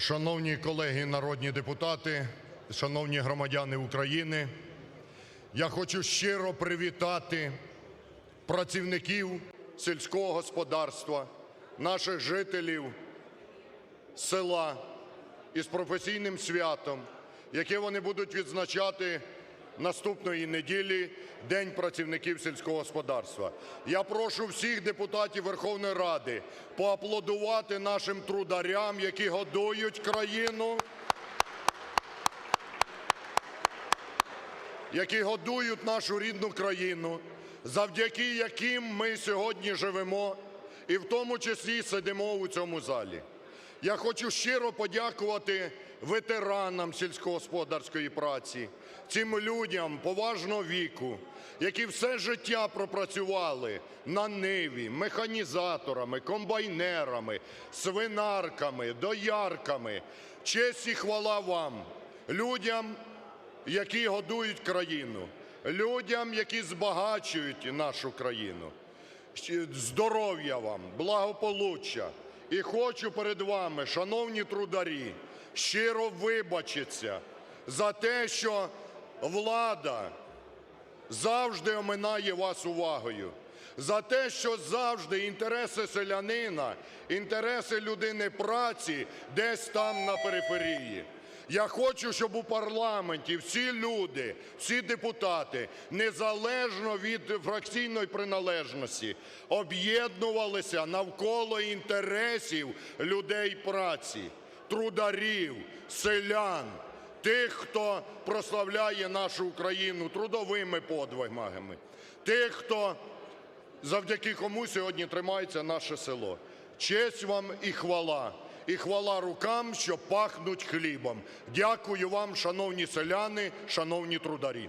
Шановні колеги народні депутати, шановні громадяни України, я хочу щиро привітати працівників сільського господарства, наших жителів села із професійним святом, яке вони будуть відзначати наступної неділі – День працівників сільського господарства. Я прошу всіх депутатів Верховної Ради поаплодувати нашим трударям, які годують країну, які годують нашу рідну країну, завдяки яким ми сьогодні живемо і в тому числі сидимо у цьому залі. Я хочу щиро подякувати ветеранам сільськогосподарської праці, цим людям поважного віку, які все життя пропрацювали на ниві механізаторами, комбайнерами, свинарками, доярками. Честь і хвала вам, людям, які годують країну, людям, які збагачують нашу країну. Здоров'я вам, благополуччя. І хочу перед вами, шановні трударі, щиро вибачитися за те, що влада завжди оминає вас увагою. За те, що завжди інтереси селянина, інтереси людини праці десь там на периферії. Я хочу, щоб у парламенті всі люди, всі депутати, незалежно від фракційної приналежності, об'єднувалися навколо інтересів людей праці, трударів, селян, тих, хто прославляє нашу Україну трудовими подвигами, тих, хто завдяки кому сьогодні тримається наше село. Честь вам і хвала, і хвала рукам, що пахнуть хлібом. Дякую вам, шановні селяни, шановні трударі.